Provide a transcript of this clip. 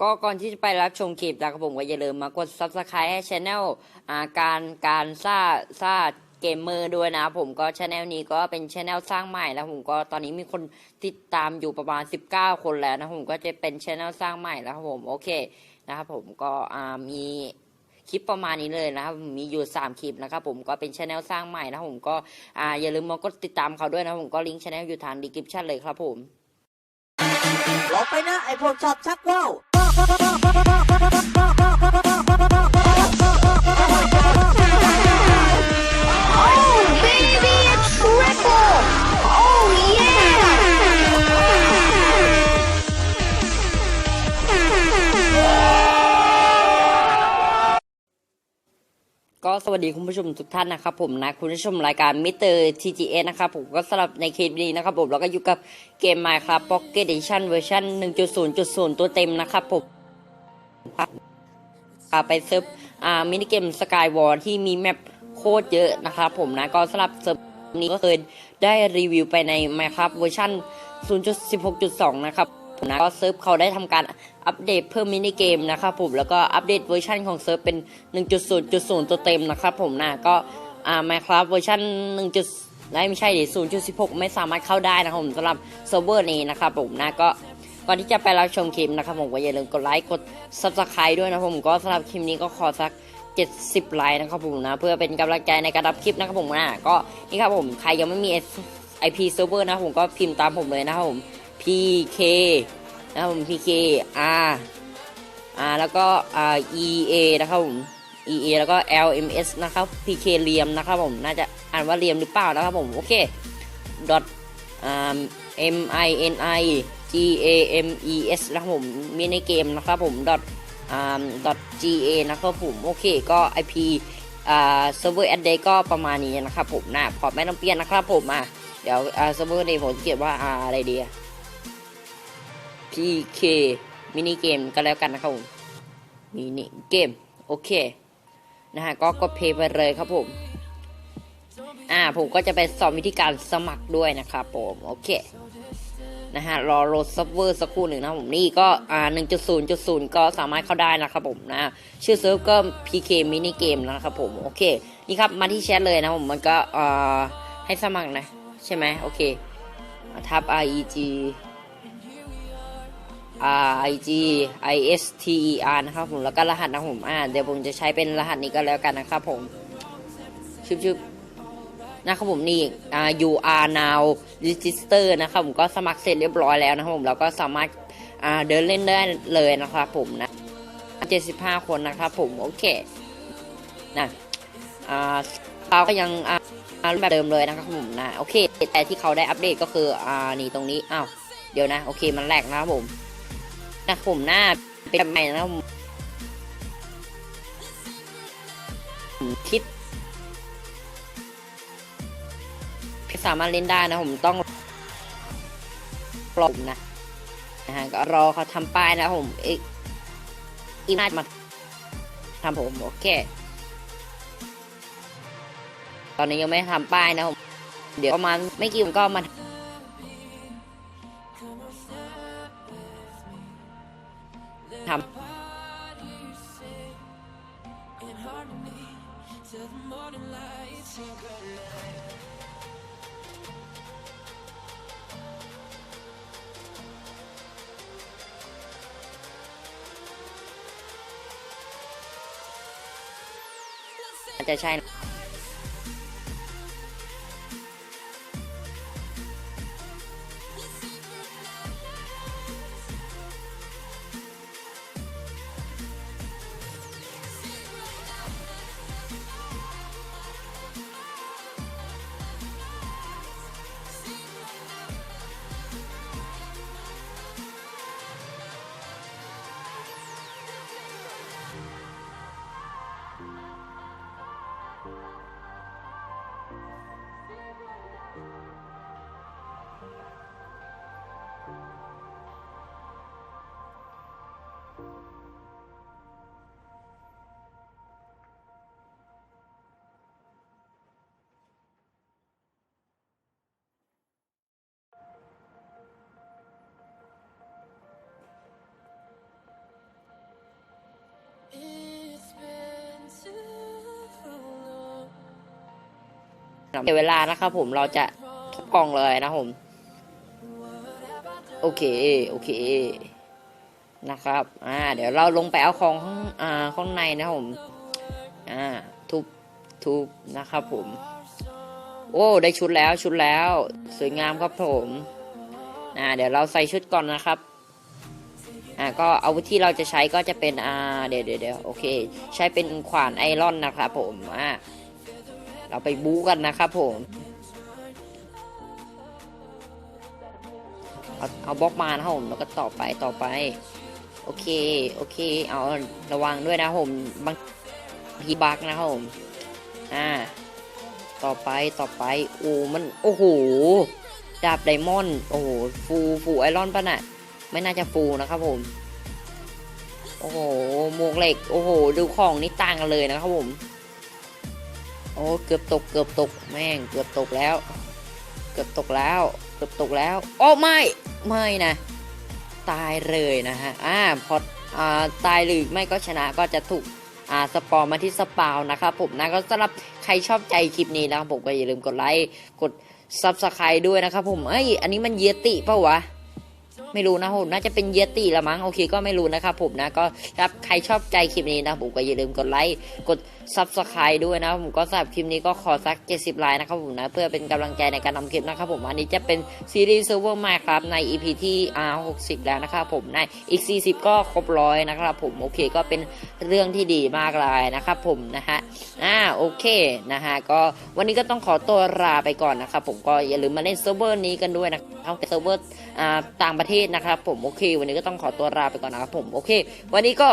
ก็ก่อนที่จะไปรับชมคลิปนะครับผมก็อย่าลืมมากด subscribe ให้ช anel อ่าการการซ่าซ่าเกมเมอร์ด้วยนะผมก็ช anel นี้ก็เป็นช anel สร้างใหม่แล้วผมก็ตอนนี้มีคนติดตามอยู่ประมาณ 19 คนแล้วนะผมก็จะเป็นช anel สร้างใหม่แล้วครับผมโอเคนะครับผมก็อ่ามีคลิปประมาณนี้เลยนะครับมีอยู่ 3 คลิปนะครับผมก็เป็นช anel สร้างใหม่นะผมก็อ่าอย่าลืมมากดติดตามเขาด้วยนะผมก็ลิงก์ช anel อยู่ทาง description เลยครับผม ลงไปนะ ไอพวกชอบชักว่าว Oh, baby, a triple! สวัสดีคุณผู้ชมทุกท่านนะครับผมนะคุณผู้ชมรายการมิเตอร์ทีจีเอนะครับผมก็สำหรับในคลิปนี้นะครับผมเราก็อยู่กับเกม Minecraft Pocket Edition เวอร์ชัน1.0.0 ตัวเต็มนะครับผมไปเซิร์ฟอ่ามินิเกมสกายวอร์ที่มีแมปโคตรเยอะนะครับผมนะก็สำหรับเซิร์ฟนี้ก็เคยได้รีวิวไปใน Minecraft เวอร์ชัน0.16.2 นะครับ นะก็เซิร์ฟเขาได้ทำการอัปเดตเพิ่มมินิเกมนะครับผมแล้วก็อัปเดตเวอร์ชันของเซิร์ฟเป็น 1.0.0 ตัวเต็มนะครับผมนะก็อ่า Minecraft เวอร์ชัน1.0ไม่ใช่ดิ0.16 ไม่สามารถเข้าได้นะครับผมสำหรับเซิร์ฟเวอร์นี้นะครับผมนะก็ก่อนที่จะไปรับชมคลิปนะครับผมก็อย่าลืมกดไลค์กด Subscribe ด้วยนะผมก็สำหรับคลิปนี้ก็ขอสัก 70 ไลค์นะครับผมนะเพื่อเป็นกำลังใจในการรับคลิปนะครับผมนะก็นี่ครับผมใครยังไม่มี IP server นะครับผมก็พิมพ์ตามผมเลยนะครับผม PK นะครับผม PK R R แล้วก็ R E A นะครับผม E A แล้วก็ L M S นะครับ PK เรียมนะครับผมน่าจะอ่านว่าเรียมหรือเปล่านะครับผมโอเค dot M I N I G A M E S นะครับผมมีในเกมนะครับผม dot dot G A นะครับผมโอเคก็ IP อ่า server address ก็ประมาณนี้นะครับผมนะพอไม่ต้องเปลี่ยนนะครับผมอะเดี๋ยวอ่า server นี้ผมจะเขียนว่าอะไรดีอะ PK มินิเกมก็แล้วกันนะครับผมมินิเกมโอเคนะฮะก็กดเพย์ไปเลยครับผม อ่าผมก็จะไปสอนวิธีการสมัครด้วยนะครับผมโอเคนะฮะรอโหลดซัฟเวอร์สักครู่หนึ่งนะผมนี่ก็อ่า1.0.0ก็สามารถเข้าได้นะครับผมนะชื่อเซิร์ฟก็ PK มินิเกมนะครับผมโอเคนี่ครับมาที่แชทเลยนะผมมันก็อ่าให้สมัครนะ ใช่ไหมโอเคทับ REG R I G I S T E R นะครับผมแล้วก็รหัสนะผมอ่าเดี๋ยวผมจะใช้เป็นรหัสนี้ก็แล้วกันนะครับผมชึบชึบนะครับผมนี่อ่า URNOWREGISTER นะครับผมก็สมัครเสร็จเรียบร้อยแล้วนะครับผมเราก็สามารถอ่าเดินเล่นได้เลยนะครับผมนะ 75 คนนะครับผมโอเคนะอ่าเราก็ยังอ่าแบบเดิมเลยนะครับผมนะโอเค แต่ที่เขาได้อัปเดตก็คืออ่านี่ตรงนี้อ้าวเดี๋ยวนะ โอเคมันแหลกนะครับผม นะผมหน้าเป็นแบบใหม่นะผมคิดสามารถเล่นได้นะผมต้องปลอมนะนะฮะก็รอเขาทำป้ายนะผมอีกอีกน่าจะมาทำผมโอเค ตอนนี้ยังไม่ทำป้ายนะผม เดี๋ยวประมาณไม่กี่วันก็มา อาจจะใช่นะ เดี๋ยวเวลานะครับผมเราจะทุบกล่องเลยนะผม โอเค โอเค นะครับ อ่า เดี๋ยวเราลงไปเอาของข้างอ่าข้างในนะผม อ่า ทุบ ทุบนะครับผม โอ้ ได้ชุดแล้ว ชุดแล้ว สวยงามครับผม อ่า เดี๋ยวเราใส่ชุดก่อนนะครับอ่าก็อาวุธที่เราจะใช้ก็จะเป็นอ่าเดี๋ยวเดี๋ยวเดี๋ยวโอเค ใช้เป็นขวานไอรอนนะครับผมอ่า เราไปบู๊กันนะครับผมเอาเอาบล็อกมานะครับผมแล้วก็ต่อไปต่อไป โอเคโอเค เอาระวังด้วยนะผมบางทีบักนะครับผมอ่าต่อไปต่อไปโอ้มันโอ้โหดาบไดมอนด์โอ้โหฟูฟูไอรอนปะน่ะไม่น่าจะฟูนะครับผม โอ้โหหมวกเหล็ก โอ้โห ดูของนี่ต่างกันเลยนะครับผม โอ้เกือบตกเกือบตกแม่งเกือบตกแล้ว เกือบตกแล้ว เกือบตกแล้วโอ้ไม่ไม่นะ ตายเลยนะฮะอ่าพออ่าตายหรือไม่ก็ชนะก็จะถูกอ่าสปอร์มาที่สปาวนะครับผมนะก็สำหรับใครชอบใจคลิปนี้นะครับผมก็อย่าลืมกดไลค์กดซับสไครต์ด้วยนะครับผมเอ้ยอันนี้มันเยติเปล่าวะ ไม่รู้นะผมน่าจะเป็นเยติละมั้งโอเคก็ไม่รู้นะครับผมนะก็ถ้าใครชอบใจคลิปนี้นะผมก็อย่าลืมกดไลค์กด subscribe ด้วยนะผมก็สำหรับคลิปนี้ก็ขอสัก 70 ไลค์นะครับผมนะเพื่อเป็นกำลังใจในการทำคลิปนะครับผมอันนี้จะเป็นซีรีส์เซิร์ฟเวอร์ใหม่ครับใน EP ที่ R 60 แล้วนะครับผมในอีก 40 ก็ครบร้อยนะครับผมโอเคก็เป็นเรื่องที่ดีมากเลยนะครับผมนะฮะอ่าโอเคนะฮะก็วันนี้ก็ต้องขอตัวลาไปก่อนนะครับผมก็อย่าลืมมาเล่นเซิร์ฟเวอร์นี้กันด้วยนะครับเซิร์ฟเวอร์อ่าต่างประเทศนะครับผมโอเค วันนี้ก็ต้องขอตัวลาไปก่อนนะครับผมโอเค วันนี้ก็